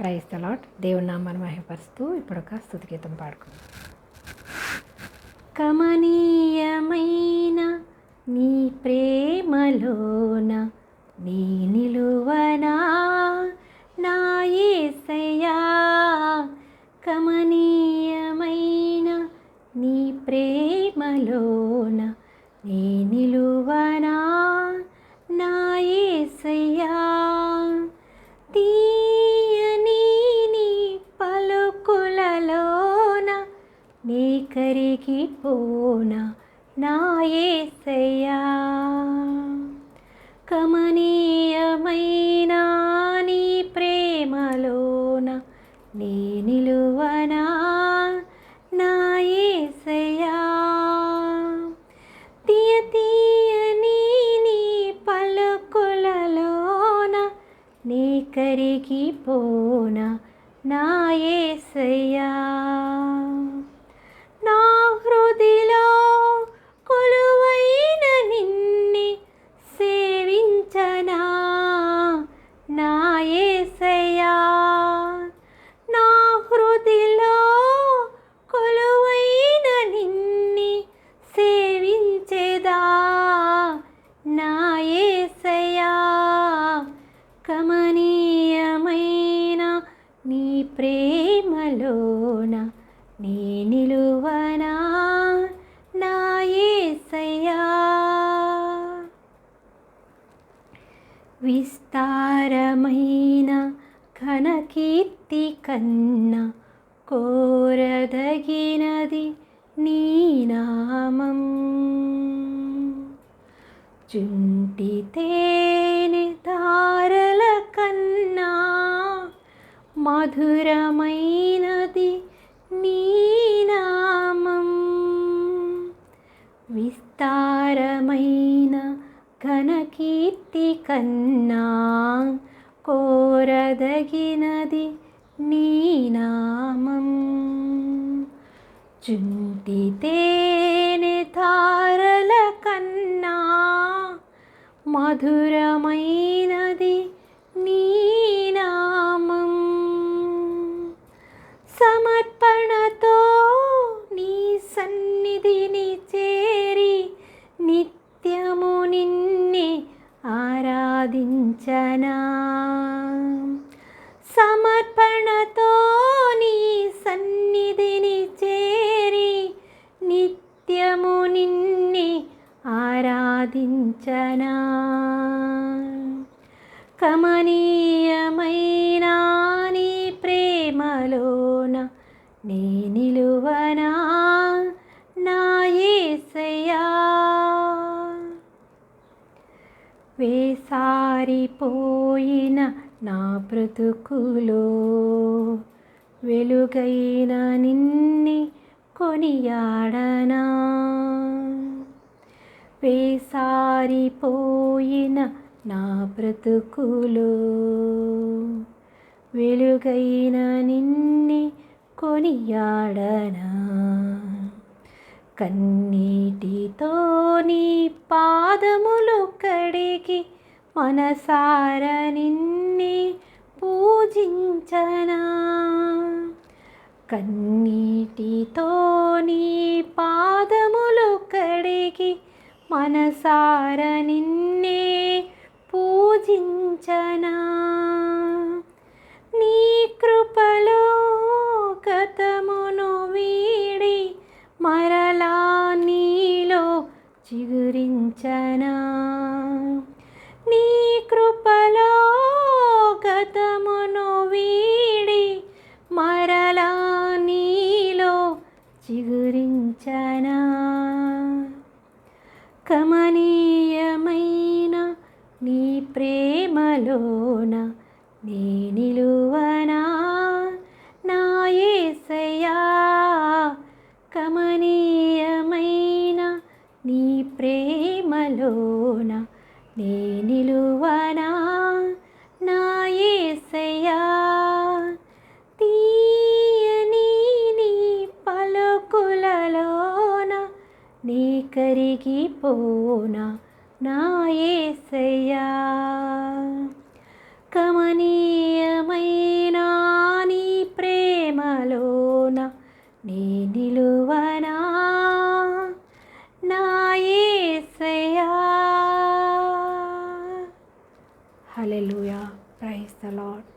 Praise తలాట్ దేవుని నామాన్ని మహిపరుస్తూ ఇప్పుడు ఒక స్థుతి గీతం పాడుకుందాం. కమనీయమైన నీ ప్రేమలోన నీ నిలువనా? నా యేసయ్యా కమనీయమైన నీ ప్రేమలోన నీ నిలువనా? పోనా నా యేసయ్యా కమనీయమైన నీ ప్రేమలోన నీ నిలువనా నా యేసయ్యా తీయ తీయని నీ పలుకులలోన నీ కరిగిపోన నా యేసయ్యా నా హృదిలో కొలువైన నిన్ని సేవించనా? నా ఏసయా నా హృదిలో కొలువైన నిన్ని సేవించేదా? నా ఏసయా కమనీయమైన నీ ప్రేమలోన నీ నిలువనా? నా ఏసయ్యా. విస్తారమైన ఘనకీర్తి కన్నా కోరదగినది నీ నామం. చుంటి తేనె తారల కన్నా మధురమైనది నీ నామం విస్తారమైన ఘనకీర్తి కన్నా కోరదగినది నీ నామం. చుంటి తారల కన్నా మధురమై ఆరాధించనా కమనీయమైన నీ ప్రేమలోన నీ నిలువనా నా ఏసయ్యా. వేసారిపోయిన నా బ్రతుకులో వెలుగైన నిన్ని కొనియాడనా. వేసారిపోయిన నా బ్రతుకులు. వెలుగైన నిన్ని కొనియాడనా. కన్నీటితో నీ పాదములు కడిగి మనసార నిన్నే పూజించనా. కన్నీటితో నీ పాదములు కడిగి మనసార నిన్నే పూజించనా. నీ కృపలో గతమును వీడి మరలా నీలో చిగురించనా. నీ కృపలో గతమును వీడి మరలా నీలో చిగురించనా. కమనీయమైన నీ ప్రేమలోన నీ నిలువనా? నా యేసయ్యా కమనీయమైన నీ ప్రేమలోన నీ నిలువనా? కరిగిపోనా నా ఏసయ్యా. కమనీయమైన నీ ప్రేమలోన నీ నిలువనా? నా ఏసయ్యా. Hallelujah praise the lord